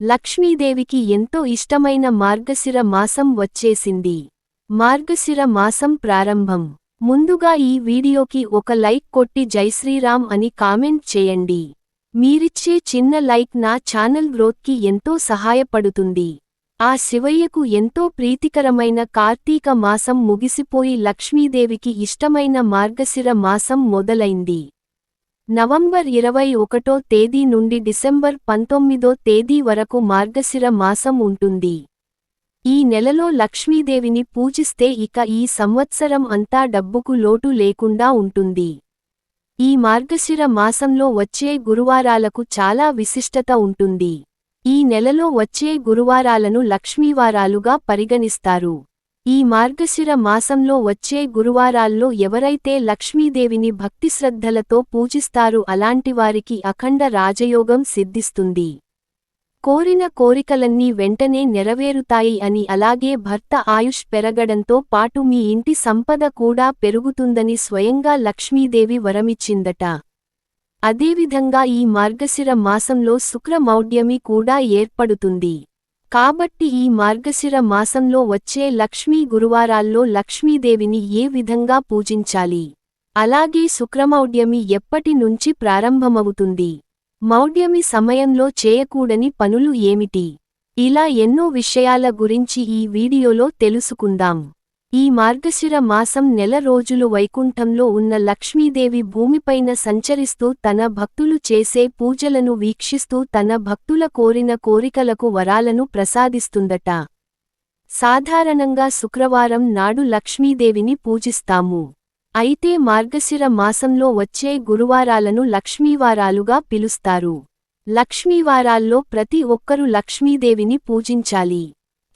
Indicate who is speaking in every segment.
Speaker 1: లక్ష్మీదేవికి ఎంతో ఇష్టమైన మార్గశిర మాసం వచ్చేసింది. మార్గశిర మాసం ప్రారంభం. ముందుగా ఈ వీడియోకి ఒక లైక్ కొట్టి జైశ్రీరామ్ అని కామెంట్ చేయండి. మీరిచ్చే చిన్న లైక్ నా ఛానల్ గ్రోత్కి ఎంతో సహాయపడుతుంది. ఆ శివయ్యకు ఎంతో ప్రీతికరమైన కార్తీక మాసం ముగిసిపోయి లక్ష్మీదేవికి ఇష్టమైన మార్గశిర మాసం మొదలైంది. నవంబర్ ఇరవై ఒకటో తేదీ నుండి డిసెంబర్ పంతొమ్మిదో తేదీ వరకు మార్గశిర మాసం ఉంటుంది. ఈ నెలలో లక్ష్మీదేవిని పూజిస్తే ఇక ఈ సంవత్సరం అంతా డబ్బుకు లోటు లేకుండా ఉంటుంది. ఈ మార్గశిర మాసంలో వచ్చే గురువారాలకు చాలా విశిష్టత ఉంటుంది. ఈ నెలలో వచ్చే గురువారాలను లక్ష్మీవారాలుగా పరిగణిస్తారు. ఈ మార్గశిర మాసంలో వచ్చే గురువారాల్లో ఎవరైతే లక్ష్మీదేవిని భక్తిశ్రద్ధలతో పూజిస్తారు అలాంటివారికి అఖండ రాజయోగం సిద్ధిస్తుంది. కోరిన కోరికలన్నీ వెంటనే నెరవేరుతాయి అని అలాగే భర్త ఆయుష్ పెరగడంతో పాటు మీ ఇంటి సంపద కూడా పెరుగుతుందని స్వయంగా లక్ష్మీదేవి వరమిచ్చిందట. అదేవిధంగా ఈ మార్గశిర మాసంలో శుక్రమౌఢ్యమి కూడా ఏర్పడుతుంది. కాబట్టి ఈ మార్గశిర మాసంలో వచ్చే లక్ష్మీ గురువారాల్లో లక్ష్మీదేవిని ఏ విధంగా పూజించాలి? అలాగే శుక్రమౌఢ్యమి ఎప్పటి నుంచి ప్రారంభమవుతుంది? మౌఢ్యమి సమయంలో చేయకూడని పనులు ఏమిటి? ఇలా ఎన్నో విషయాల గురించి ఈ వీడియోలో తెలుసుకుందాం. ఈ మార్గశిర మాసం నెల రోజులు వైకుంఠంలో ఉన్న లక్ష్మీదేవి భూమిపైన సంచరిస్తూ తన భక్తులు చేసే పూజలను వీక్షిస్తూ తన భక్తుల కోరిన కోరికలకు వరాలను ప్రసాదిస్తుందట. సాధారణంగా శుక్రవారం నాడు లక్ష్మీదేవిని పూజిస్తాము. అయితే మార్గశిర మాసంలో వచ్చే గురువారాలను లక్ష్మీవారాలుగా పిలుస్తారు. లక్ష్మీవారాల్లో ప్రతి ఒక్కరూ లక్ష్మీదేవిని పూజించాలి.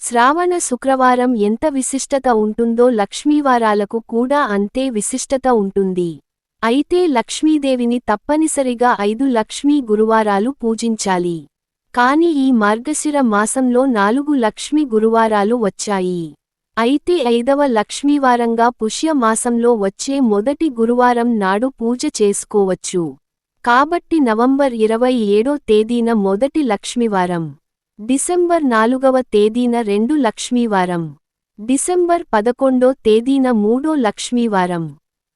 Speaker 1: శ్రావణ శుక్రవారం ఎంత విశిష్టత ఉంటుందో లక్ష్మీవారాలకు కూడా అంతే విశిష్టత ఉంటుంది. అయితే లక్ష్మీదేవిని తప్పనిసరిగా ఐదు లక్ష్మీ గురువారాలు పూజించాలి. కాని ఈ మార్గశిర మాసంలో నాలుగు లక్ష్మీ గురువారాలు వచ్చాయి. అయితే ఐదవ లక్ష్మీవారంగా పుష్య మాసంలో వచ్చే మొదటి గురువారం నాడు పూజ చేసుకోవచ్చు. కాబట్టి నవంబర్ ఇరవై ఏడో తేదీన మొదటి లక్ష్మీవారం. డిసెంబర్ నాలుగవ తేదీన రెండు లక్ష్మీవారం. డిసెంబర్ పదకొండో తేదీన మూడో లక్ష్మీవారం.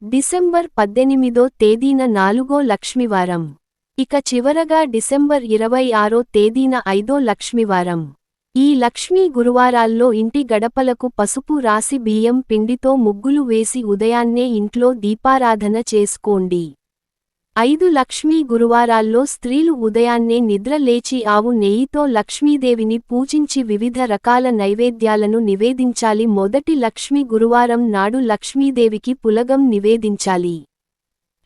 Speaker 1: డిసెంబర్ పద్దెనిమిదో తేదీన నాలుగో లక్ష్మీవారం. ఇక చివరగా డిసెంబర్ ఇరవై ఆరో తేదీన ఐదో లక్ష్మీవారం. ఈ లక్ష్మీ గురువారాల్లో ఇంటి గడపలకు పసుపు రాసి బియ్యం పిండితో ముగ్గులు వేసి ఉదయాన్నే ఇంట్లో దీపారాధన చేసుకోండి. ఐదు లక్ష్మీ గురువారాల్లో స్త్రీలు ఉదయాన్నే నిద్ర లేచి ఆవు నెయ్యితో లక్ష్మీదేవిని పూజించి వివిధ రకాల నైవేద్యాలను నివేదించాలి. మొదటి లక్ష్మీ గురువారం నాడు లక్ష్మీదేవికి పులగం నివేదించాలి.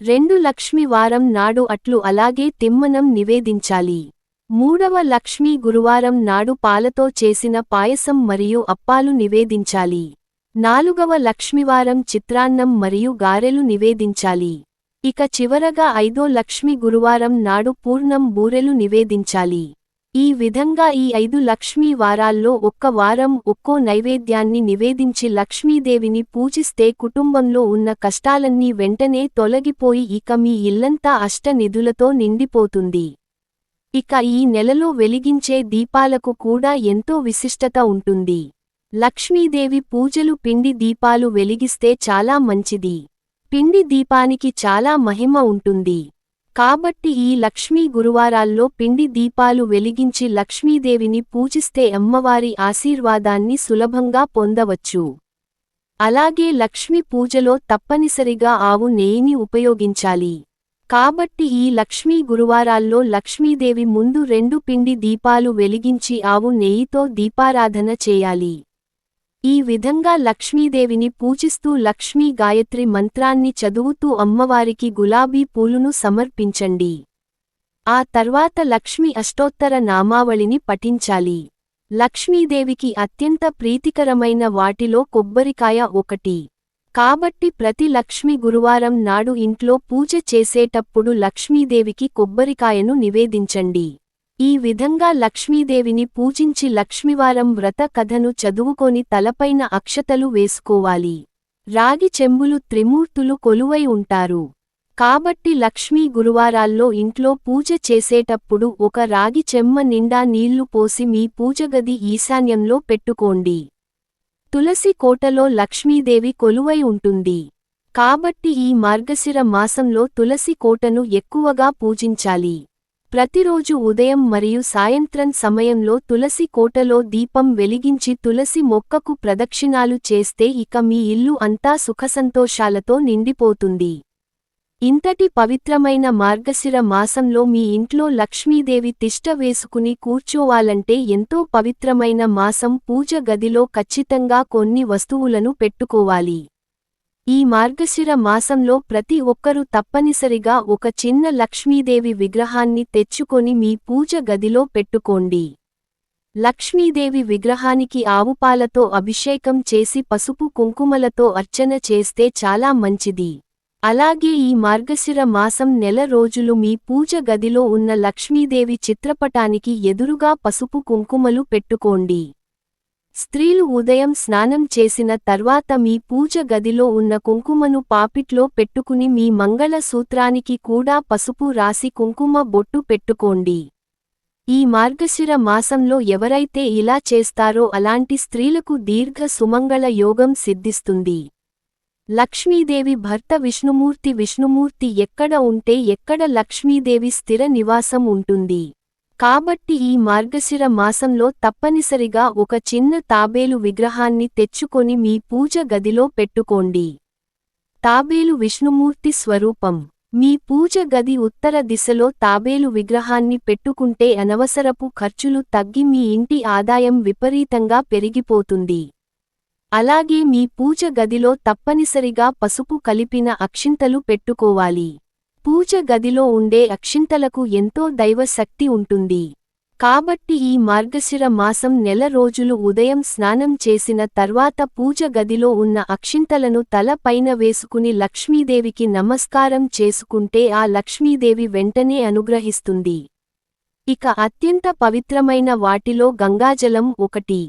Speaker 1: రెండు లక్ష్మి వారం నాడు అట్లు అలాగే తిమ్మనం నివేదించాలి. మూడవ లక్ష్మీ గురువారం నాడు పాలతో చేసిన పాయసం మరియు అప్పాలు నివేదించాలి. నాలుగవ లక్ష్మివారం చిత్రాన్నం మరియు గారెలు నివేదించాలి. ఇక చివరగా ఐదో లక్ష్మి గురువారం నాడు పూర్ణం బూరెలు నివేదించాలి. ఈ విధంగా ఈ ఐదు లక్ష్మీ వారాల్లో ఒక్క వారం ఒక్కో నైవేద్యాన్ని నివేదించి లక్ష్మీదేవిని పూజిస్తే కుటుంబంలో ఉన్న కష్టాలన్నీ వెంటనే తొలగిపోయి ఇక మీ ఇల్లంతా అష్ట నిధులతో నిండిపోతుంది. ఇక ఈ నెలలో వెలిగించే దీపాలకు కూడా ఎంతో విశిష్టత ఉంటుంది. లక్ష్మీదేవి పూజలు పిండి దీపాలు వెలిగిస్తే చాలా మంచిది. పిండి దీపానికి చాలా మహిమ ఉంటుంది. కాబట్టి ఈ లక్ష్మీ గురువారాల్లో పిండి దీపాలు వెలిగించి లక్ష్మీదేవిని పూజిస్తే అమ్మవారి ఆశీర్వాదాన్ని సులభంగా పొందవచ్చు. అలాగే లక్ష్మీ పూజలో తప్పనిసరిగా ఆవు నెయ్యిని ఉపయోగించాలి. కాబట్టి ఈ లక్ష్మీ గురువారాల్లో లక్ష్మీదేవి ముందు రెండు పిండి దీపాలు వెలిగించి ఆవు నెయ్యితో దీపారాధన చేయాలి. ఈ విధంగా లక్ష్మీదేవిని పూజిస్తూ లక్ష్మీ గాయత్రి మంత్రాన్ని చదువుతూ అమ్మవారికి గులాబీ పూలును సమర్పించండి. ఆ తర్వాత లక్ష్మి అష్టోత్తర నామావళిని పఠించాలి. లక్ష్మీదేవికి అత్యంత ప్రీతికరమైన వాటిలో కొబ్బరికాయ ఒకటి. కాబట్టి ప్రతి లక్ష్మి గురువారం నాడు ఇంట్లో పూజ చేసేటప్పుడు లక్ష్మీదేవికి కొబ్బరికాయను నివేదించండి. ఈ విధంగా లక్ష్మీదేవిని పూజించి లక్ష్మివారం వ్రత కథను చదువుకొని తలపైన అక్షతలు వేసుకోవాలి. రాగి చెంబులు త్రిమూర్తులు కొలువై ఉంటారు. కాబట్టి లక్ష్మీ గురువారాల్లో ఇంట్లో పూజ చేసేటప్పుడు ఒక రాగి చెమ్మ నిండా నీళ్ళు పోసి మీ పూజగది ఈశాన్యంలో పెట్టుకోండి. తులసి కోటలో లక్ష్మీదేవి కొలువై ఉంటుంది. కాబట్టి ఈ మార్గశిర మాసంలో తులసి కోటను ఎక్కువగా పూజించాలి. ప్రతిరోజు ఉదయం మరియు సాయంత్రం సమయంలో తులసి కోటలో దీపం వెలిగించి తులసి మొక్కకు ప్రదక్షిణాలు చేస్తే ఇక మీ ఇల్లు అంతా సుఖసంతోషాలతో నిండిపోతుంది. ఇంతటి పవిత్రమైన మార్గశిర మాసంలో మీ ఇంట్లో లక్ష్మీదేవి తిష్ట వేసుకుని కూర్చోవాలంటే ఎంతో పవిత్రమైన మాసం పూజ గదిలో ఖచ్చితంగా కొన్ని వస్తువులను పెట్టుకోవాలి. ఈ మార్గశిర మాసంలో ప్రతి ఒక్కరూ తప్పనిసరిగా ఒక చిన్న లక్ష్మీదేవి విగ్రహాన్ని తెచ్చుకొని మీ పూజ గదిలో పెట్టుకోండి. లక్ష్మీదేవి విగ్రహానికి ఆవుపాలతో అభిషేకం చేసి పసుపు కుంకుమలతో అర్చన చేస్తే చాలా మంచిది. అలాగే ఈ మార్గశిర మాసం నెల రోజులు మీ పూజ గదిలో ఉన్న లక్ష్మీదేవి చిత్రపటానికి ఎదురుగా పసుపు కుంకుమలు పెట్టుకోండి. స్త్రీలు ఉదయం స్నానం చేసిన తర్వాత మీ పూజ గదిలో ఉన్న కుంకుమను పాపిట్లో పెట్టుకుని మీ మంగళ సూత్రానికి కూడా పసుపు రాసి కుంకుమ బొట్టు పెట్టుకోండి. ఈ మార్గశిర మాసంలో ఎవరైతే ఇలా చేస్తారో అలాంటి స్త్రీలకు దీర్ఘ సుమంగళ యోగం సిద్ధిస్తుంది. లక్ష్మీదేవి భర్త విష్ణుమూర్తి విష్ణుమూర్తి ఎక్కడ ఉంటే ఎక్కడ లక్ష్మీదేవి స్థిర నివాసం ఉంటుంది. కాబట్టి ఈ మార్గశిర మాసంలో తప్పనిసరిగా ఒక చిన్న తాబేలు విగ్రహాన్ని తెచ్చుకొని మీ పూజ గదిలో పెట్టుకోండి. తాబేలు విష్ణుమూర్తి స్వరూపం. మీ పూజ గది ఉత్తర దిశలో తాబేలు విగ్రహాన్ని పెట్టుకుంటే అనవసరపు ఖర్చులు తగ్గి మీ ఇంటి ఆదాయం విపరీతంగా పెరిగిపోతుంది. అలాగే మీ పూజ గదిలో తప్పనిసరిగా పసుపు కలిపిన అక్షింతలు పెట్టుకోవాలి. పూజ గదిలో ఉండే అక్షింతలకు ఎంతో దైవశక్తి ఉంటుంది. కాబట్టి ఈ మార్గశిర మాసం నెల రోజులు ఉదయం స్నానం చేసిన తర్వాత పూజ గదిలో ఉన్న అక్షింతలను తల పైన వేసుకుని లక్ష్మీదేవికి నమస్కారం చేసుకుంటే ఆ లక్ష్మీదేవి వెంటనే అనుగ్రహిస్తుంది. ఇక అత్యంత పవిత్రమైన వాటిలో గంగాజలం ఒకటి.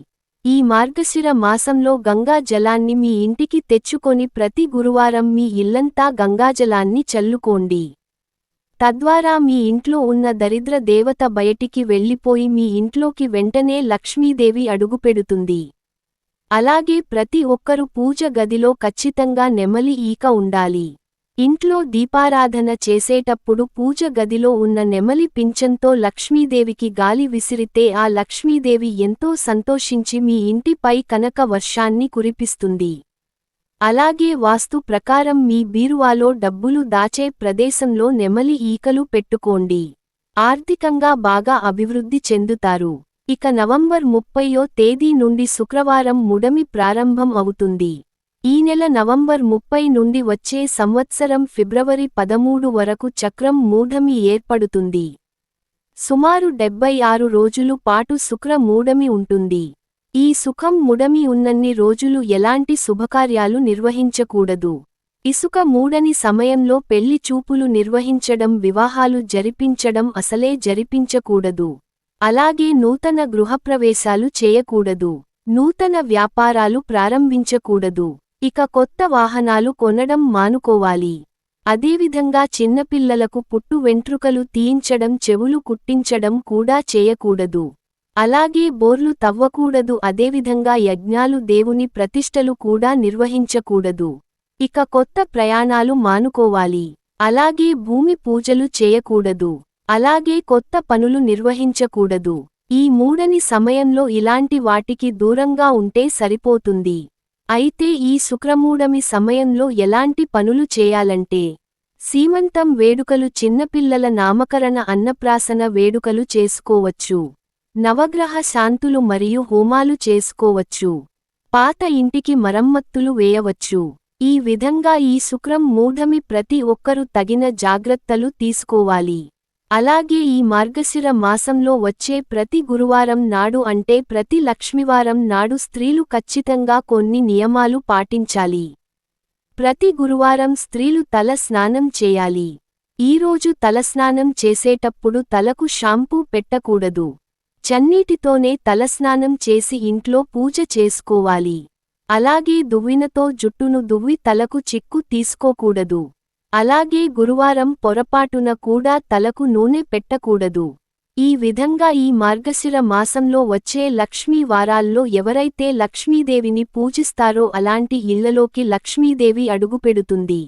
Speaker 1: ఈ మార్గశిర మాసంలో గంగా జలాన్ని మీ ఇంటికి తెచ్చుకొని ప్రతి గురువారం మీ ఇల్లంతా గంగాజలాన్ని చల్లుకోండి. తద్వారా మీ ఇంట్లో ఉన్న దరిద్ర దేవత బయటికి వెళ్ళిపోయి మీ ఇంట్లోకి వెంటనే లక్ష్మీదేవి అడుగుపెడుతుంది అలాగే ప్రతి ఒక్కరు పూజ గదిలో ఖచ్చితంగా నెమలి ఈక ఉండాలి. ఇంట్లో దీపారాధన చేసేటప్పుడు పూజ గదిలో ఉన్న నెమలి పింఛంతో లక్ష్మీదేవికి గాలి విసిరితే ఆ లక్ష్మీదేవి ఎంతో సంతోషించి మీ ఇంటిపై కనక వర్షాన్ని కురిపిస్తుంది. అలాగే వాస్తు ప్రకారం మీ బీరువాలో డబ్బులు దాచే ప్రదేశంలో నెమలి ఈకలు పెట్టుకోండి. ఆర్థికంగా బాగా అభివృద్ధి చెందుతారు. ఇక నవంబర్ ముప్పయో తేదీ నుండి శుక్రవారం ముడమి ప్రారంభం అవుతుంది. ఈ నెల నవంబర్ ముప్పై నుండి వచ్చే సంవత్సరం ఫిబ్రవరి పదమూడు వరకు చక్రం మూఢమి ఏర్పడుతుంది. సుమారు డెబ్బై ఆరు రోజులు పాటు శుక్ర మూఢమి ఉంటుంది. ఈ సుఖం ముడమి ఉన్నన్ని రోజులు ఎలాంటి శుభకార్యాలు నిర్వహించకూడదు. ఇసుక మూడని సమయంలో పెళ్ళి చూపులు నిర్వహించడం వివాహాలు జరిపించడం అసలే జరిపించకూడదు. అలాగే నూతన గృహప్రవేశాలు చేయకూడదు. నూతన వ్యాపారాలు ప్రారంభించకూడదు. ఇక కొత్త వాహనాలు కొనడం మానుకోవాలి. అదేవిధంగా చిన్నపిల్లలకు పుట్టు వెంట్రుకలు తీయించడం చెవులు కుట్టించడం కూడా చేయకూడదు. అలాగే బోర్లు తవ్వకూడదు అదేవిధంగా యజ్ఞాలు దేవుని ప్రతిష్టలు కూడా నిర్వహించకూడదు. ఇక కొత్త ప్రయాణాలు మానుకోవాలి. అలాగే భూమి పూజలు చేయకూడదు. అలాగే కొత్త పనులు నిర్వహించకూడదు. ఈ మూడని సమయంలో ఇలాంటి వాటికి దూరంగా ఉంటే సరిపోతుంది. అయితే ఈ శుక్రమూడమి సమయంలో ఎలాంటి పనులు చేయాలంటే సీమంతం వేడుకలు చిన్నపిల్లల నామకరణ అన్నప్రాసన వేడుకలు చేసుకోవచ్చు. నవగ్రహ శాంతులు మరియు హోమాలు చేసుకోవచ్చు. పాత ఇంటికి మరమ్మత్తులు వేయవచ్చు. ఈ విధంగా ఈ శుక్రం మూఢమి ప్రతి ఒక్కరూ తగిన జాగ్రత్తలు తీసుకోవాలి. అలాగే ఈ మార్గశిర మాసంలో వచ్చే ప్రతి గురువారం నాడు అంటే ప్రతి లక్ష్మివారం నాడు స్త్రీలు ఖచ్చితంగా కొన్ని నియమాలు పాటించాలి. ప్రతి గురువారం స్త్రీలు తల స్నానం చేయాలి. ఈరోజు తలస్నానం చేసేటప్పుడు తలకు షాంపూ పెట్టకూడదు. చన్నీటితోనే తలస్నానం చేసి ఇంట్లో పూజ చేసుకోవాలి. అలాగే దువ్వినతో జుట్టును దువ్వి తలకు చిక్కు తీసుకోకూడదు. అలాగే గురువారం పొరపాటున కూడా తలకు నూనె పెట్టకూడదు. ఈ విధంగా ఈ మార్గశిర మాసంలో వచ్చే లక్ష్మీ వారాల్లో ఎవరైతే లక్ష్మీదేవిని పూజిస్తారో అలాంటి ఇళ్ళలోకి లక్ష్మీదేవి అడుగుపెడుతుంది.